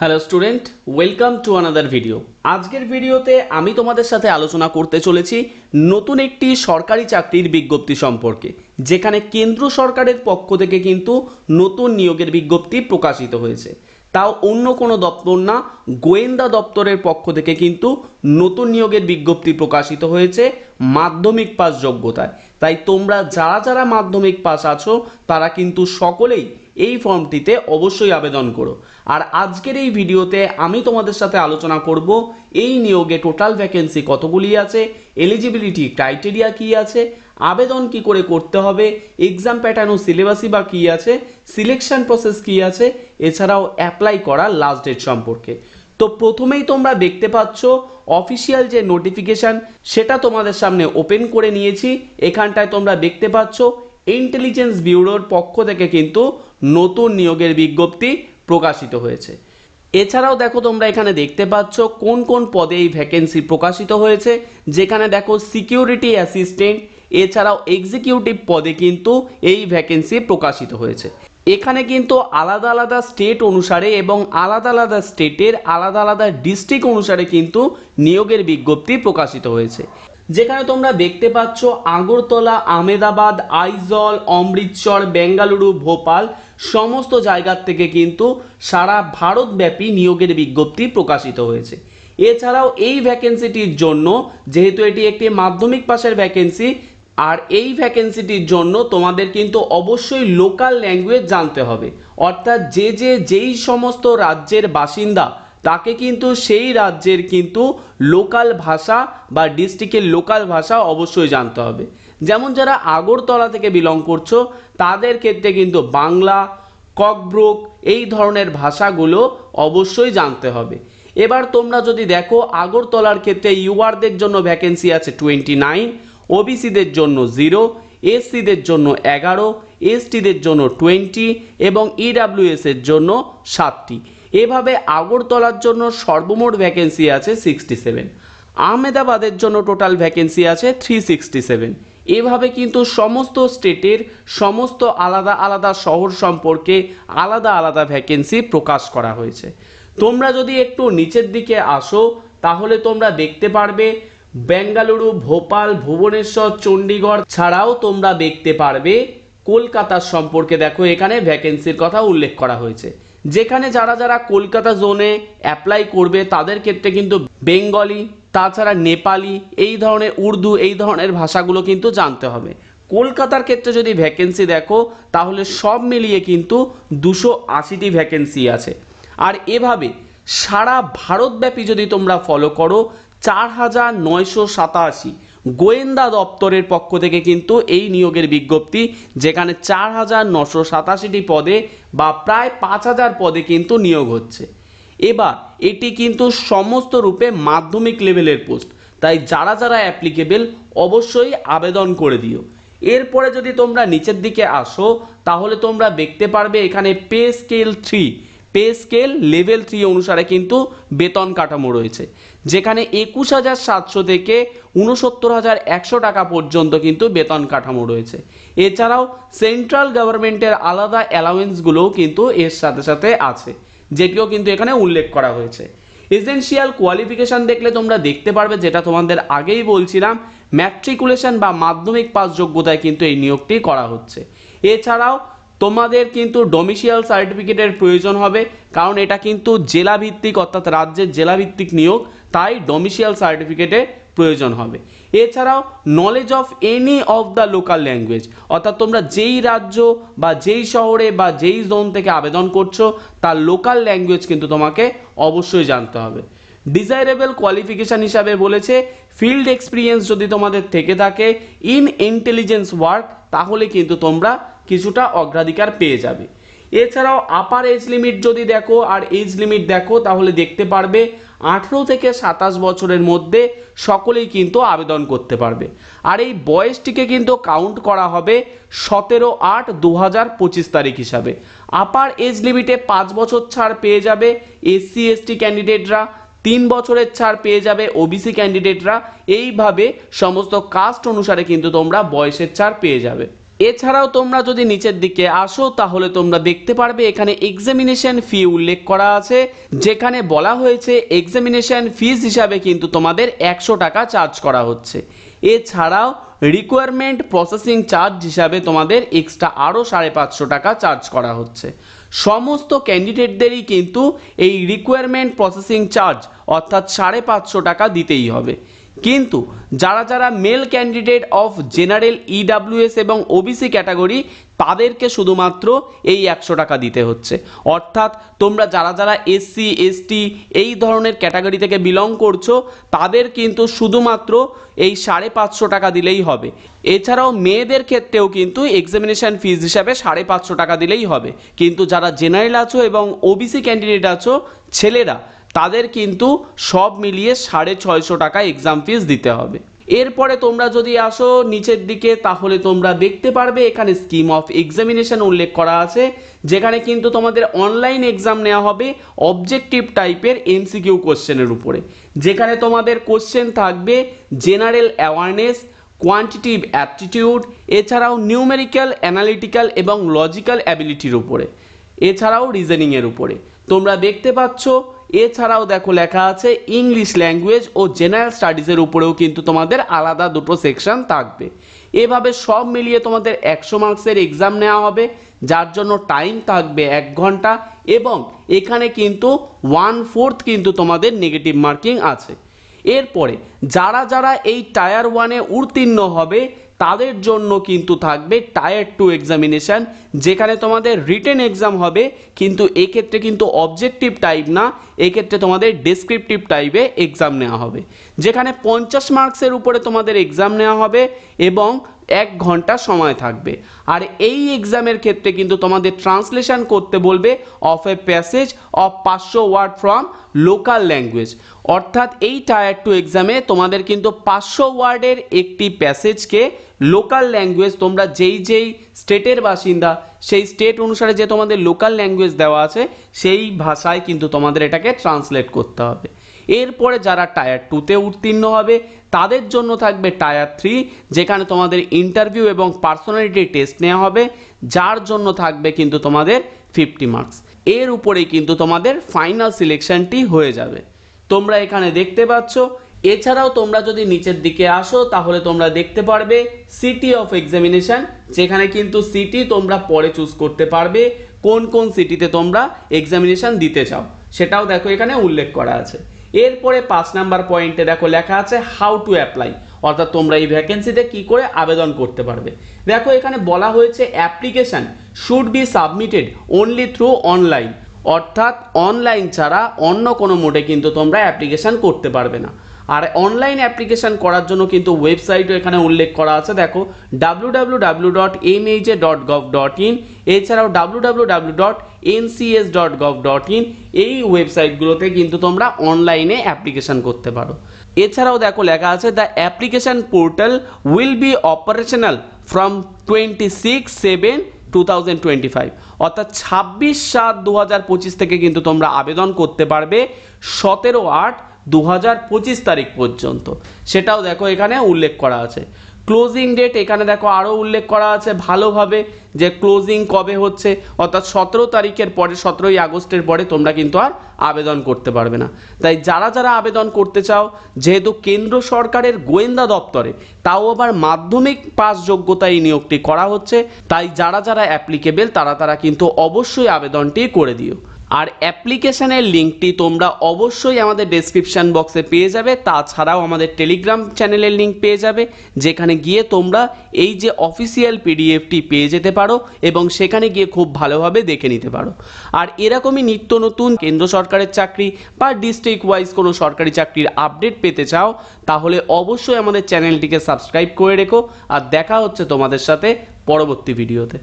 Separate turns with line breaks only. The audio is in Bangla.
Hello student welcome to another video আজকের ভিডিওতে আমি তোমাদের সাথে আলোচনা করতে চলেছি নতুন একটি সরকারি চাকরির বিজ্ঞপ্তি সম্পর্কে, যেখানে কেন্দ্র সরকারের পক্ষ থেকে কিন্তু নতুন নিয়োগের বিজ্ঞপ্তি প্রকাশিত হয়েছে। তাও অন্য কোনো দপ্তর না, গোয়েন্দা দপ্তরের পক্ষ থেকে কিন্তু নতুন নিয়োগের বিজ্ঞপ্তি প্রকাশিত হয়েছে মাধ্যমিক পাস যোগ্যতায়। তাই তোমরা যারা যারা মাধ্যমিক পাস আছো, তারা কিন্তু সকলেই এই ফর্মটিতে অবশ্যই আবেদন করো। আর আজকের এই ভিডিওতে আমি তোমাদের সাথে আলোচনা করব, এই নিয়োগে টোটাল ভ্যাকেন্সি কতগুলি আছে এলিজিবিলিটি ক্রাইটেরিয়া কি আছে, আবেদন কি করে করতে হবে এক্সাম প্যাটার্ন ও সিলেবাসই বা কী আছে সিলেকশন প্রসেস কি আছে, এছাড়াও অ্যাপ্লাই করা লাস্ট ডেট সম্পর্কে। তো প্রথমেই তোমরা দেখতে পাচ্ছ অফিসিয়াল যে নোটিফিকেশান সেটা তোমাদের সামনে ওপেন করে নিয়েছি। এখানটায় তোমরা দেখতে পাচ্ছ ইন্টেলিজেন্স ব্যুরোর পক্ষ থেকে কিন্তু নতুন নিয়োগের বিজ্ঞপ্তি প্রকাশিত হয়েছে। এছাড়াও দেখো তোমরা এখানে দেখতে পাচ্ছ কোন কোন পদে এই ভ্যাকেন্সি প্রকাশিত হয়েছে। যেখানে দেখো সিকিউরিটি অ্যাসিস্ট্যান্ট এছাড়াও এক্সিকিউটিভ পদে কিন্তু এই ভ্যাকেন্সি প্রকাশিত হয়েছে। এখানে কিন্তু আলাদা আলাদা স্টেট অনুসারে এবং আলাদা আলাদা স্টেটের আলাদা আলাদা ডিস্ট্রিক্ট অনুসারে কিন্তু নিয়োগের বিজ্ঞপ্তি প্রকাশিত হয়েছে। যেখানে তোমরা দেখতে পাচ্ছ আগরতলা আমেদাবাদ আইজল, অমৃতসর, বেঙ্গালুরু, ভোপাল সমস্ত জায়গার থেকে কিন্তু সারা ভারতব্যাপী নিয়োগের বিজ্ঞপ্তি প্রকাশিত হয়েছে। এছাড়াও এই ভ্যাকেন্সিটির জন্য, যেহেতু এটি একটি মাধ্যমিক পাশের ভ্যাকেন্সি আর এই ভ্যাকেন্সিটির জন্য তোমাদের কিন্তু অবশ্যই লোকাল ল্যাঙ্গুয়েজ জানতে হবে। অর্থাৎ যে যে যেই সমস্ত রাজ্যের বাসিন্দা তাকে কিন্তু সেই রাজ্যের কিন্তু লোকাল ভাষা বা ডিস্ট্রিক্টের লোকাল ভাষা অবশ্যই জানতে হবে। যেমন যারা আগরতলা থেকে বিলং করছ, তাদের ক্ষেত্রে কিন্তু বাংলা, ককব্রুক এই ধরনের ভাষাগুলো অবশ্যই জানতে হবে। এবার তোমরা যদি দেখো, আগরতলার ক্ষেত্রে ইউআরদের জন্য ভ্যাকেন্সি আছে টোয়েন্টি নাইন ওবিসিদের জন্য জিরো এসসিদের জন্য এগারো এসটিদের জন্য টোয়েন্টি এবং ইডাব্লিউএস এর জন্য সাতটি। এভাবে আগরতলার জন্য সর্বমোট ভ্যাকেন্সি আছে সিক্সটি সেভেন আহমেদাবাদের জন্য টোটাল ভ্যাকেন্সি আছে থ্রি সিক্সটি সেভেন এভাবে কিন্তু সমস্ত স্টেটের সমস্ত আলাদা আলাদা শহর সম্পর্কে আলাদা আলাদা ভ্যাকেন্সি প্রকাশ করা হয়েছে। তোমরা যদি একটু নিচের দিকে আসো, তাহলে তোমরা দেখতে পারবে বেঙ্গালুরু, ভোপাল, ভুবনেশ্বর, চণ্ডীগড় ছাড়াও তোমরা দেখতে পারবে। কলকাতার সম্পর্কে দেখো, এখানে ভ্যাকেন্সির কথা উল্লেখ করা হয়েছে। যেখানে যারা যারা কলকাতা জোনে অ্যাপ্লাই করবে, তাদের ক্ষেত্রে কিন্তু বেঙ্গলি তাছাড়া নেপালি এই ধরনের উর্দু এই ধরনের ভাষাগুলো কিন্তু জানতে হবে। কলকাতার ক্ষেত্রে যদি ভ্যাকেন্সি দেখো, তাহলে সব মিলিয়ে কিন্তু দুশো আশিটি ভ্যাকেন্সি আছে। আর এভাবে সারা ভারতব্যাপী যদি তোমরা ফলো করো, চার হাজার নয়শো সাতাশি গোয়েন্দা দপ্তরের পক্ষ থেকে কিন্তু এই নিয়োগের বিজ্ঞপ্তি, যেখানে চার হাজার নশো সাতাশিটি পদে বা প্রায় পাঁচ হাজার পদে কিন্তু নিয়োগ হচ্ছে। এবার এটি কিন্তু সমস্ত রূপে মাধ্যমিক লেভেলের পোস্ট, তাই যারা যারা অ্যাপ্লিকেবেল অবশ্যই আবেদন করে দিও। এরপরে যদি তোমরা নিচের দিকে আসো, তাহলে তোমরা দেখতে পারবে এখানে pay scale three pay scale level three অনুসারে কিন্তু বেতন কাঠামো রয়েছে। যেখানে একুশ হাজার সাতশো থেকে উনসত্তর হাজার একশো টাকা পর্যন্ত কিন্তু বেতন কাঠামো রয়েছে। এছাড়াও সেন্ট্রাল গভর্নমেন্টের আলাদা অ্যালাউয়েন্সগুলোও কিন্তু এর সাথে সাথে আছে, যেটিও কিন্তু এখানে উল্লেখ করা হয়েছে। এসেনশিয়াল কোয়ালিফিকেশান দেখলে তোমরা দেখতে পারবে, যেটা তোমাদের আগেই বলছিলাম, ম্যাট্রিকুলেশন বা মাধ্যমিক পাস যোগ্যতায় কিন্তু এই নিয়োগটি করা হচ্ছে। এছাড়াও তোমাদের কিন্তু ডোমিসিয়াল সার্টিফিকেটের প্রয়োজন হবে, কারণ এটা কিন্তু জেলাভিত্তিক, অর্থাৎ রাজ্যের জেলাভিত্তিক নিয়োগ, তাই ডোমিসিয়াল সার্টিফিকেটের প্রয়োজন হবে। এছাড়াও knowledge of any of the local language অর্থাৎ তোমরা যেই রাজ্য বা যেই শহরে বা যেই জোন থেকে আবেদন করছ, তার লোকাল ল্যাঙ্গুয়েজ কিন্তু তোমাকে অবশ্যই জানতে হবে। ডিজাইরেবল কোয়ালিফিকেশান হিসাবে বলেছে ফিল্ড এক্সপিরিয়েন্স যদি তোমাদের থেকে থাকে ইন ইন্টেলিজেন্স ওয়ার্ক তাহলে কিন্তু তোমরা কিছুটা অগ্রাধিকার পেয়ে যাবে। এছাড়াও আপার এজ লিমিট যদি দেখো আর এজ লিমিট দেখো, তাহলে দেখতে পারবে আঠেরো থেকে সাতাশ বছরের মধ্যে সকলেই কিন্তু আবেদন করতে পারবে। আর এই বয়সটিকে কিন্তু কাউন্ট করা হবে সতেরো আট দু হাজার পঁচিশ তারিখ হিসাবে। আপার এজ লিমিটে পাঁচ বছর ছাড় পেয়ে যাবে এসসি, এসটি ক্যান্ডিডেটরা তিন বছরের ছাড় পেয়ে যাবে ওবিসি ক্যান্ডিডেটরা এইভাবে সমস্ত কাস্ট অনুসারে কিন্তু তোমরা বয়সের ছাড় পেয়ে যাবে। এছাড়াও তোমরা যদি নিচের দিকে আসো, তাহলে তোমরা দেখতে পারবে এখানে এক্সামিনেশন ফি উল্লেখ করা আছে, যেখানে বলা হয়েছে এক্সামিনেশন ফিস হিসাবে কিন্তু তোমাদের একশো টাকা চার্জ করা হচ্ছে। এছাড়াও রিকোয়ারমেন্ট প্রসেসিং চার্জ হিসাবে তোমাদের এক্সট্রা আরও সাড়ে পাঁচশো টাকা চার্জ করা হচ্ছে। সমস্ত ক্যান্ডিডেটদেরই কিন্তু এই রিকোয়ারমেন্ট প্রসেসিং চার্জ অর্থাৎ সাড়ে পাঁচশো টাকা দিতেই হবে। কিন্তু যারা যারা male candidate of general EWS এবং ওবিসি ক্যাটাগরি তাদেরকে শুধুমাত্র এই একশো টাকা দিতে হচ্ছে। অর্থাৎ তোমরা যারা যারা এসসি এসটি এই ধরনের ক্যাটাগরি থেকে বিলং করছ, তাদের কিন্তু শুধুমাত্র এই সাড়ে পাঁচশো টাকা দিলেই হবে। এছাড়াও মেয়েদের ক্ষেত্রেও কিন্তু এক্সামিনেশন ফিজ হিসাবে সাড়ে পাঁচশো টাকা দিলেই হবে। কিন্তু যারা জেনারেল আছো এবং ওবিসি ক্যান্ডিডেট আছো, ছেলেরা, তাদের কিন্তু সব মিলিয়ে সাড়ে ছয়শো টাকা এক্সাম ফিস দিতে হবে। এরপরে তোমরা যদি আসো নিচের দিকে, তাহলে তোমরা দেখতে পারবে এখানে স্কিম অফ এক্সামিনেশন উল্লেখ করা আছে, যেখানে কিন্তু তোমাদের অনলাইন এক্সাম নেওয়া হবে অবজেক্টিভ টাইপের এমসিকিউ কোশ্চেনের উপরে। যেখানে তোমাদের কোশ্চেন থাকবে জেনারেল অ্যাওয়ারনেস কোয়ান্টিটিভ অ্যাপটিটিউড এছাড়াও নিউমেরিক্যাল অ্যানালিটিক্যাল এবং লজিক্যাল অ্যাবিলিটির উপরে। এছাড়াও রিজনিংয়ের উপরে। তোমরা দেখতে পাচ্ছ এছাড়াও দেখো লেখা আছে ইংলিশ ল্যাঙ্গুয়েজ ও জেনারেল স্টাডিজের উপরেও কিন্তু তোমাদের আলাদা দুটো সেকশন থাকবে। এভাবে সব মিলিয়ে তোমাদের একশো মার্কসের এক্সাম নেওয়া হবে, যার জন্য টাইম থাকবে এক ঘণ্টা এবং এখানে কিন্তু ওয়ান ফোর্থ কিন্তু তোমাদের নেগেটিভ মার্কিং আছে। এরপরে যারা যারা এই টায়ার ওয়ানে উত্তীর্ণ হবে তাদের জন্য কিন্তু থাকবে টায়ার টু এক্সামিনেশান যেখানে তোমাদের রিটেন এক্সাম হবে, কিন্তু এক্ষেত্রে কিন্তু অবজেক্টিভ টাইপ না, এক্ষেত্রে তোমাদের ডেসক্রিপটিভ টাইপে এক্সাম নেওয়া হবে। যেখানে পঞ্চাশ মার্কসের উপরে তোমাদের এক্সাম নেওয়া হবে এবং এক ঘণ্টা সময় থাকবে। আর এই এক্সামের ক্ষেত্রে কিন্তু তোমাদের ট্রান্সলেশন করতে বলবে অফ এ প্যাসেজ অফ পাঁচশো ওয়ার্ড ফ্রম লোকাল ল্যাঙ্গুয়েজ অর্থাৎ এই টায়ার টু এক্সামে তোমাদের কিন্তু পাঁচশো ওয়ার্ডের একটি প্যাসেজকে লোকাল ল্যাঙ্গুয়েজ তোমরা যেই যেই স্টেটের বাসিন্দা, সেই স্টেট অনুসারে যে তোমাদের লোকাল ল্যাঙ্গুয়েজ দেওয়া আছে, সেই ভাষায় কিন্তু তোমাদের এটাকে ট্রান্সলেট করতে হবে। এরপরে যারা টায়ার টুতে উত্তীর্ণ হবে, তাদের জন্য থাকবে টায়ার থ্রি যেখানে তোমাদের ইন্টারভিউ এবং পার্সোনালিটি টেস্ট নেওয়া হবে, যার জন্য থাকবে কিন্তু তোমাদের ফিফটি মার্কস এর উপরেই কিন্তু তোমাদের ফাইনাল সিলেকশনটি হয়ে যাবে। তোমরা এখানে দেখতে পাচ্ছ এছাড়াও তোমরা যদি নিচের দিকে আসো, তাহলে তোমরা দেখতে পারবে সিটি অফ এক্সামিনেশন যেখানে কিন্তু সিটি তোমরা পরে চুজ করতে পারবে কোন কোন সিটিতে তোমরা এক্সামিনেশন দিতে চাও। সেটাও দেখো এখানে উল্লেখ করা আছে। এরপরে পাঁচ নাম্বার পয়েন্টে দেখো লেখা আছে হাউ টু অ্যাপ্লাই অর্থাৎ তোমরা এই ভ্যাকেন্সিতে কি করে আবেদন করতে পারবে। দেখো এখানে বলা হয়েছে application should be submitted only through online অর্থাৎ অনলাইন ছাড়া অন্য কোনো মোডে কিন্তু তোমরা অ্যাপ্লিকেশন করতে পারবে না। আর অনলাইন অ্যাপ্লিকেশন করার জন্য কিন্তু ওয়েবসাইটও এখানে উল্লেখ করা আছে। দেখো W dot dot gov dot in এছাড়াও W dot NCS dot gov dot in এই ওয়েবসাইটগুলোতে কিন্তু তোমরা অনলাইনে অ্যাপ্লিকেশন করতে পারো। এছাড়াও দেখো, লেখা আছে the application portal will be operational from twenty six seven two twenty five অর্থাৎ ছাব্বিশ সাত দু হাজার পঁচিশ থেকে কিন্তু তোমরা আবেদন করতে পারবে। সতেরো আট দু হাজার পঁচিশ তারিখ পর্যন্ত। সেটাও দেখো এখানে উল্লেখ করা আছে। ক্লোজিং ডেট এখানে দেখো আরও উল্লেখ করা আছে ভালোভাবে যে ক্লোজিং কবে হচ্ছে, অর্থাৎ সতেরো তারিখের পরে, সতেরোই আগস্টের পরে তোমরা কিন্তু আর আবেদন করতে পারবে না। তাই যারা যারা আবেদন করতে চাও, যেহেতু কেন্দ্র সরকারের গোয়েন্দা দপ্তরে, তাও আবার মাধ্যমিক পাস যোগ্যতায় এই নিয়োগটি করা হচ্ছে, তাই যারা যারা অ্যাপ্লিকেবেল তারা তারা কিন্তু অবশ্যই আবেদনটি করে দিও। আর অ্যাপ্লিকেশনের লিঙ্কটি তোমরা অবশ্যই আমাদের ডেসক্রিপশন বক্সে পেয়ে যাবে। তাছাড়াও আমাদের টেলিগ্রাম চ্যানেলের লিঙ্ক পেয়ে যাবে, যেখানে গিয়ে তোমরা এই যে অফিসিয়াল পিডিএফটি পেয়ে যেতে পারো এবং সেখানে গিয়ে খুব ভালোভাবে দেখে নিতে পারো। আর এরকমই নিত্য নতুন কেন্দ্র সরকারের চাকরি বা ডিস্ট্রিক্ট ওয়াইজ কোনো সরকারি চাকরির আপডেট পেতে চাও, তাহলে অবশ্যই আমাদের চ্যানেলটিকে সাবস্ক্রাইব করে রেখো। আর দেখা হচ্ছে তোমাদের সাথে পরবর্তী ভিডিওতে